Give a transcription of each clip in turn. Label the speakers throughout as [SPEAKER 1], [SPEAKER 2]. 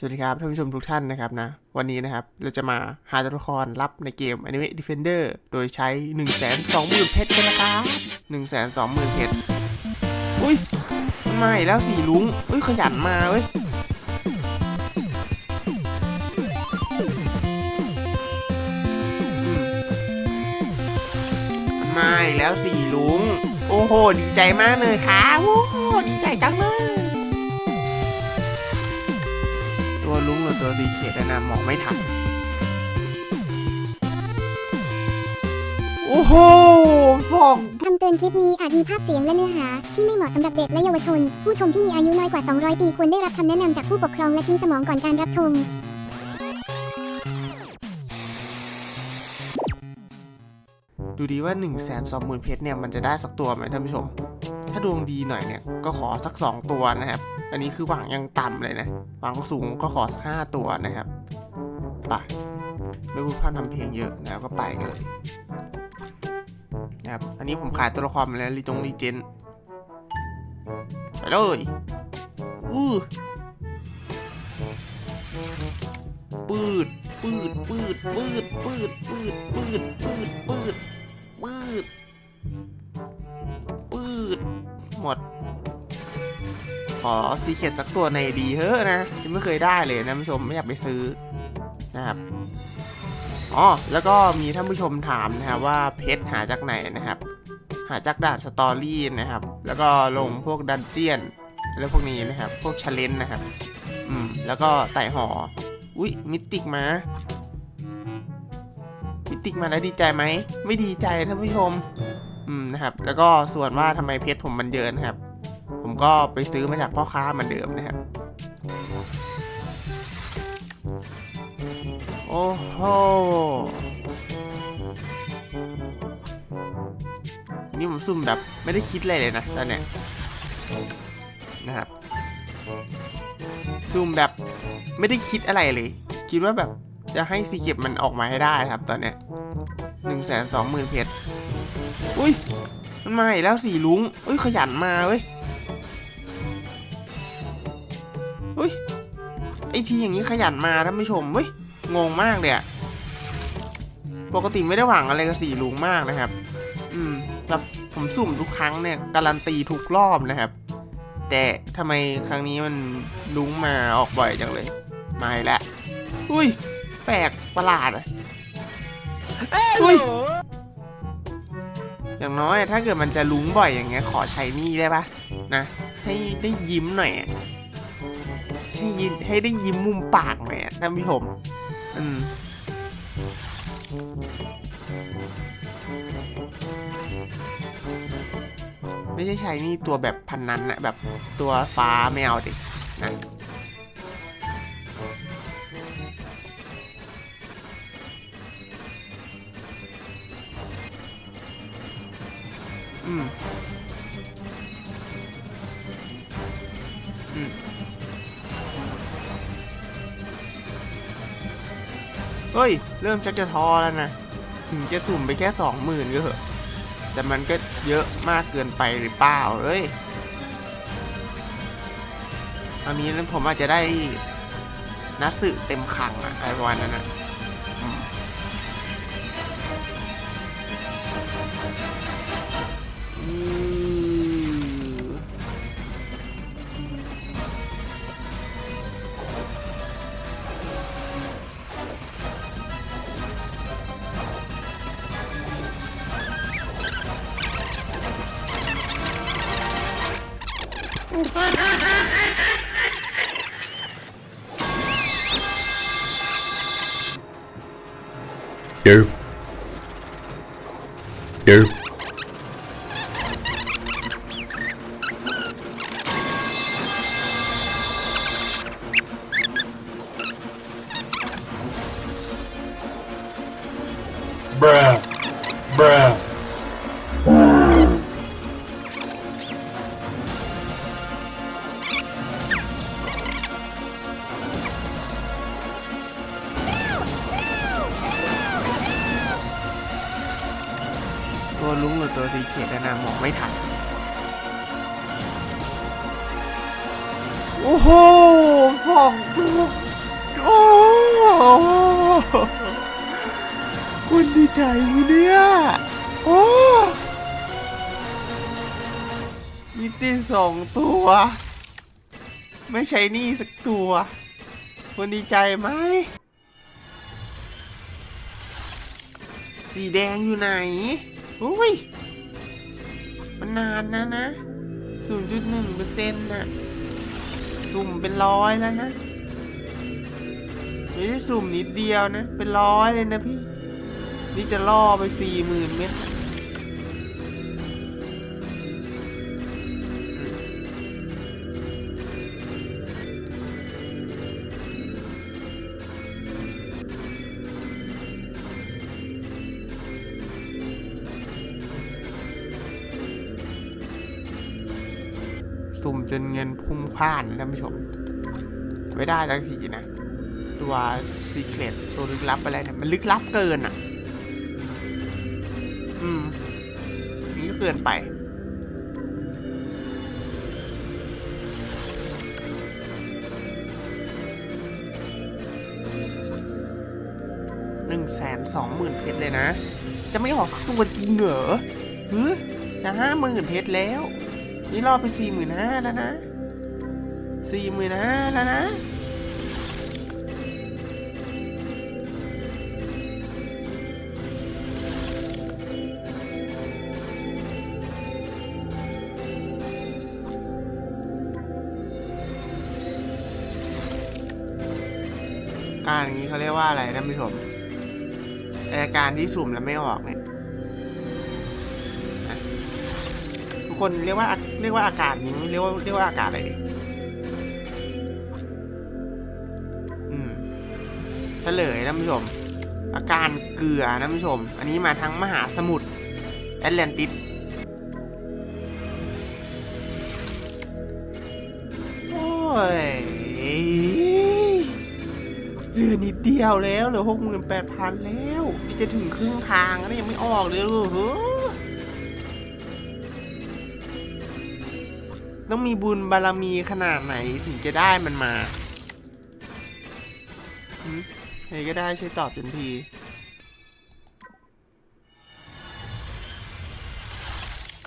[SPEAKER 1] สวัสดีครับท่านผู้ชมทุกท่านนะครับนะ วันนี้นะครับ เราจะมาหาตัวละครลับในเกม Anime Defender โดยใช้ 1 2 0 0 0 0เพชรกันนะครับ1 2 0 0 0 0เพชรอุ้ยมันมาอีกแล้วสีลุงอุ้ยขยันมาเว้ยมาอีกแล้วสีลุง โอ้โห ดีใจมากเลยครับโอ้โหดีใจจังเลย วลุงหรือตัวดีเขตนะมองไม่ทัน โอ้โหฟอง
[SPEAKER 2] คำเตือนคลิปนี้อาจมีภาพเสียงและเนื้อหา ที่ไม่เหมาะสำหรับเด็กและเยาวชน ผู้ชมที่มีอายุน้อยกว่า 200 ปีควรได้รับคำแนะนำจากผู้ปกครองและทิ้งสมองก่อนการรับชม
[SPEAKER 1] ดูดีว่า1นึ่งแสนสองหมื่นเพชรเนี่ย มันจะได้สักตัวไหมท่านผู้ชมาดวงดีหน่อยเนี่ยก็ขอสัก 2 ตัวนะครับ อันนี้คือหวังยังต่ำเลยนะ หวังสูงก็ขอสักห้าตัวนะครับไปไม่พูดพร่ำทำเพลงเยอะนะก็ไปกันเลยนะครับอันนี้ผมขายตัวละครมาแล้วรีจงรีเจนไปเลยอือปืดปืดปืดปืดปืดปืดปืดปืดปืดปืด หมด ขอซีเคตสักตัวในดีเฮ้อนะยังไม่เคยได้เลยนะท่านผู้ชมไม่อยากไปซื้อนะครับอ๋อแล้วก็มีท่านผู้ชมถามนะครับว่าเพชรหาจากไหนนะครับ หาจากด่านสตอรี่นะครับ แล้วก็ลงพวกดันเจียนแล้วพวกนี้นะครับ พวกชาเลนนะครับ อืม แล้วก็ไต่หอ อุ๊ยมิติกมา มิติกมาแล้วดีใจไหม ไม่ดีใจท่านผู้ชม อืมนะครับ แล้วก็ส่วนว่าทำไมเพชรผมมันเยอะนะครับ ผมก็ไปซื้อมาจากพ่อค้าเหมือนเดิมนะครับ โอ้โหนี่ผมซุ่มแบบไม่ได้คิดอะไรเลยนะตอนเนี้ยนะครับซุ่มแบบไม่ได้คิดอะไรเลย คิดว่าแบบจะให้ซีเก็บมันออกมาให้ได้ครับตอนเนี้ยหนึ่งแสนสองหมื่นเพชร อุ้ยมันมาอีกแล้วสีลุงอุ้ยขยันมาเว้ยอุ้ยไอทีอย่างนี้ขยันมาท่านผู้ชมเว้ยงงมากเลยอะปกติไม่ได้หวังอะไรกับสีลุงมากนะครับ อืมแบบผมสุ่มทุกครั้งเนี่ยการันตีทุกรอบนะครับ แต่ทำไมครั้งนี้มันลุงมาออกบ่อยจังเลยมาอีกแล้วอุ้ยแปลกประหลาดอะอุ้ย อย่างน้อยถ้าเกิดมันจะลุ้งบ่อยอย่างเงี้ยขอใช้นี่ได้ปะนะให้ได้ยิ้มหน่อยให้ยิ้มให้ได้ยิ้มมุมปากหน่อยอะท่านผู้ชมอืมไม่ใช่ใช้นี่ตัวแบบพันนั้นนะแบบตัวฟ้าไม่เอาดินะ อืมเฮ้ย เริ่มชักจะท้อแล้วนะ ถึงจะสุ่มไปแค่สองหมื่นก็เหอะแต่มันก็เยอะมากเกินไปหรือเปล่าเอ้ยอันนี้นั้นผมอาจจะได้นัสึเต็มคังอะอะไรประมาณนั้นอะ
[SPEAKER 3] Go. Go. Bruh. Bruh.
[SPEAKER 1] โอ้โหฟองทุกโอ้คุณดีใจเนี่ย โอ้มีตีสองตัว ไม่ใช่นี่สักตัว คุณดีใจไหม สีแดงอยู่ไหนอุ้ย มันนานนะนะ 0.1เปอร์เซ็นต์น่ะ สุ่มเป็นร้อยแล้วนะไม่ได้สุ่มนิดเดียวนะ เป็นร้อยเลยนะพี่ นี่จะล่อไปสี่หมื่นเมตร สุ่มจนเงินพุ่งพล่านนะท่านผู้ชม ไม่ได้ทักทีนะ ตัวซีเครตตัวลึกลับอะไรเนี่ยมันลึกลับเกินอะ อืม นี่ก็เกินไปหนึ่งแสนสองหมื่นเพชรเลยนะ จะไม่ออกสักตัวจริงเหรอเฮ้ยจะห้าหมื่นเพชรแล้ว นี่รอไปสี่หมื่นห้าแล้วนะสี่หมื่นห้าแล้วนะ การอย่างนี้เขาเรียกว่าอะไรท่านผู้ชมอาการที่สุ่มแล้วไม่ออกเนี่ย คนเรียกว่าเรียกว่าอาการนี้เรียกว่าเรียกว่าอาการอะไรดีอืมเฉลยท่านผู้ชม อาการเกลือท่านผู้ชม อันนี้มาทั้งมหาสมุทรแอตแลนติสโอ้ยเหลือนิดเดียวแล้วเหลือหกหมื่นแปดพันแล้ว นี่จะถึงครึ่งทางแล้วยังไม่ออกเลยเหรอ ต้องมีบุญบารมีขนาดไหนถึงจะได้มันมาหืมใครก็ได้ช่วยตอบทันที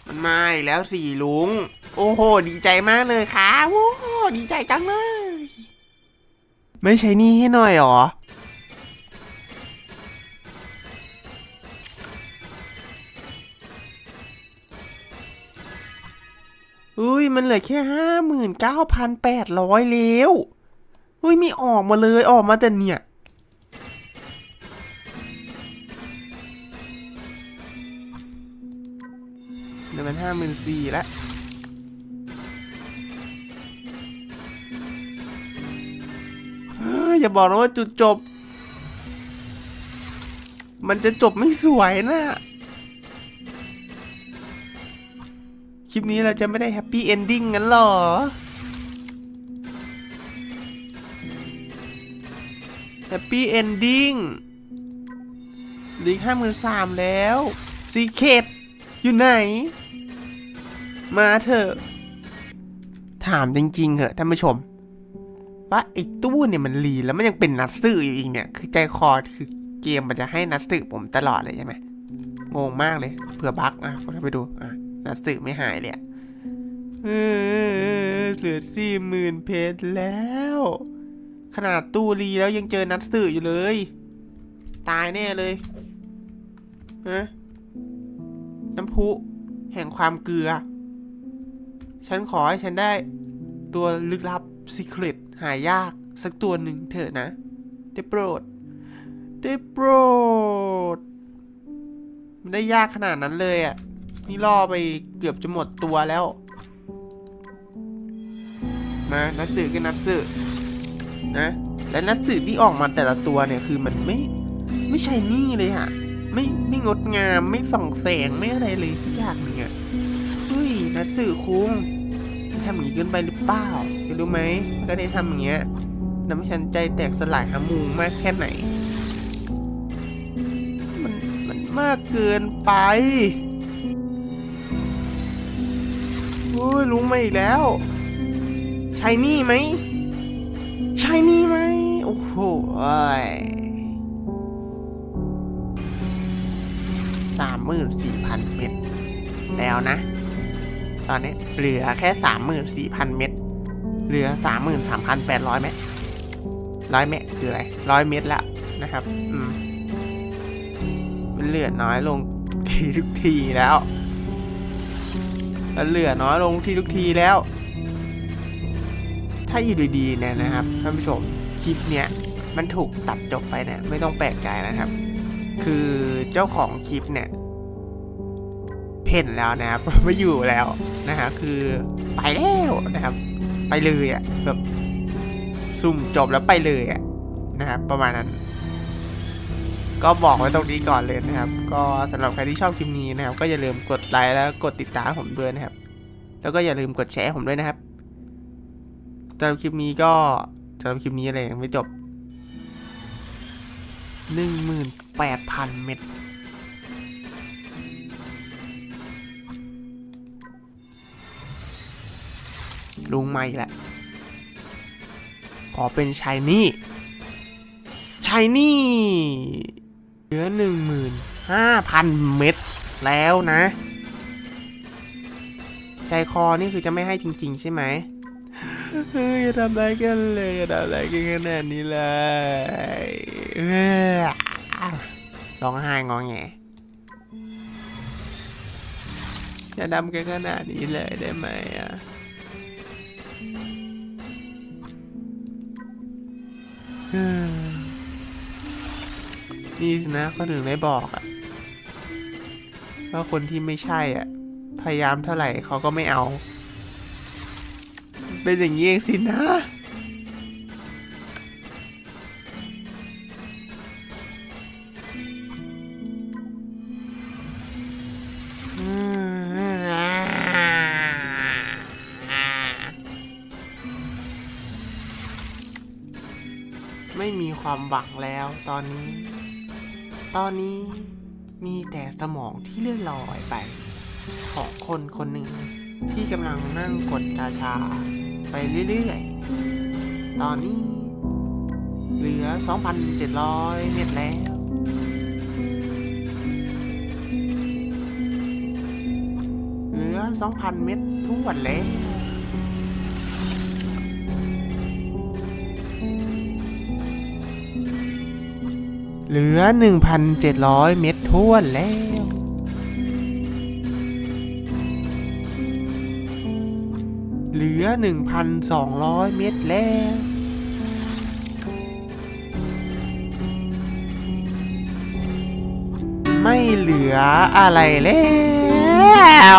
[SPEAKER 1] มันมาอีกแล้วสี่ลุง โอ้โห ดีใจมากเลยครับโอ้โห ดีใจจังเลย ไม่ใช้นี่ให้หน่อยหรอ อุ้ยมันเหลือแค่ห้าหมื่นเก้าพันแปดร้อยแล้วอุ้ยมีออกมาเลยออกมาแต่เนี่ยเดี๋ยวมันห้าหมื่นสี่แล้วเฮ้ยอย่าบอกนะว่าจุดจบ มันจะจบไม่สวยนะ คลิปนี้เราจะไม่ได้แฮปปี้เอนดิ้งงั้นหรอ แฮปปี้เอนดิ้งลีกห้าหมื่นสามแล้วซีเคดอยู่ไหน มาเถอะ ถามจริงๆเหอะท่านผู้ชม ว่าไอ้ตู้เนี่ยมันรีแล้วมันยังเป็นนัดสื่ออยู่อีกเนี่ย คือใจคอคือเกมมันจะให้นัดสื่อผมตลอดเลยใช่ไหมงงมากเลยเผื่อบั๊กอะก็ไปดูอะ นัดสื่อไม่หายเลยเออเหลือสี่หมื่นเพชรแล้ว ขนาดตู้รีแล้วยังเจอนัดสื่ออยู่เลย ตายแน่เลยฮะน้ำพุแห่งความเกลือ ฉันขอให้ฉันได้ ตัวลึกลับ Secret หายากสักตัวหนึ่งเถอะนะ ได้โปรด ได้โปรด มันได้ยากขนาดนั้นเลยอะ นี่ล่อไปเกือบจะหมดตัวแล้ว มานัดสือก็นัดสือนะ และนัดสือที่ออกมาแต่ละตัวเนี่ยคือมันไม่ ไม่ใช่นี่เลยอะไม่ไม่งดงามไม่ส่องแสงไม่อะไรเลยทุกอย่างหนึ่งอะเฮ้ยนัดสือคุ้งทำอย่างนี้เกินไปหรือเปล่าจะรู้ไหมก็ได้ทำอย่างเงี้ยทำให้ฉันใจแตกสลายหามูมากแค่ไหน มันมันมากเกินไป อ้ยลุงมาอีกแล้ว ใช่นี่ไหม ใช่นี่ไหม โอ้โหสามหมื่นสี่พันเม็ดแล้วนะ ตอนนี้เหลือแค่สามหมื่นสี่พันเม็ดเหลือสามหมื่นสามพันแปดร้อยเม็ดร้อยเม็ดคืออะไรร้อยเม็ดแล้วนะครับ อืมมันเหลือน้อยลงทีทุกทีแล้ว มันเหลือน้อยลงทีทุกทีแล้ว ถ้าอยู่ดีๆเนี่ยนะครับท่านผู้ชมคลิปเนี้ยมันถูกตัดจบไปเนี่ยไม่ต้องแปลกใจนะครับ คือเจ้าของคลิปเนี่ยเพ่นแล้วนะครับไม่อยู่แล้วนะฮะคือไปแล้วนะครับ ไปเลยอะ่ะแบบซุ่มจบแล้วไปเลยอะ่ะนะครับประมาณนั้น ก็บอกไว้ตรงนี้ก่อนเลยนะครับ ก็สำหรับใครที่ชอบคลิปนี้นะครับ ก็อย่าลืมกดไลค์แล้วกดติดตามผมด้วยนะครับ แล้วก็อย่าลืมกดแชร์ผมด้วยนะครับสำหรับคลิปนี้ก็สำหรับคลิปนี้อะไรยังไม่จบหนึ่งหมื่นแปดพันเม็ดลุงไม่ละ ขอเป็นชายนี่ชายนี่ เหลือหนึ่งหมื่นห้าพันเม็ดแล้วนะ ใจคอนี่คือจะไม่ให้จริง ๆ ใช่ไหมเฮ้ยอย่าทำอะไรกันเลยอย่าทำอะไรกันขนาดนี้เลยเอ้อร้องไห้งอแงอย่าดำกันขนาดนี้เลยได้ไหมอะเฮ้ย นี่สินะเขาถึงได้บอกอะว่าคนที่ไม่ใช่อะ พยายามเท่าไหร่เขาก็ไม่เอา เป็นอย่างนี้เองสินะไม่มีความหวังแล้วตอนนี้ ตอนนี้มีแต่สมองที่เลื่อนลอยไป ของคนคนหนึ่งที่กำลังนั่งกดกาชา ไปเรื่อยๆ ตอนนี้ เหลือ 2,700 เม็ดแล้ว เหลือ 2,000 เม็ดทุกวันแล้ว เหลือ 1,700 เม็ดท้วนแล้ว เหลือ 1,200 เม็ดแล้วไม่เหลืออะไรแล้ว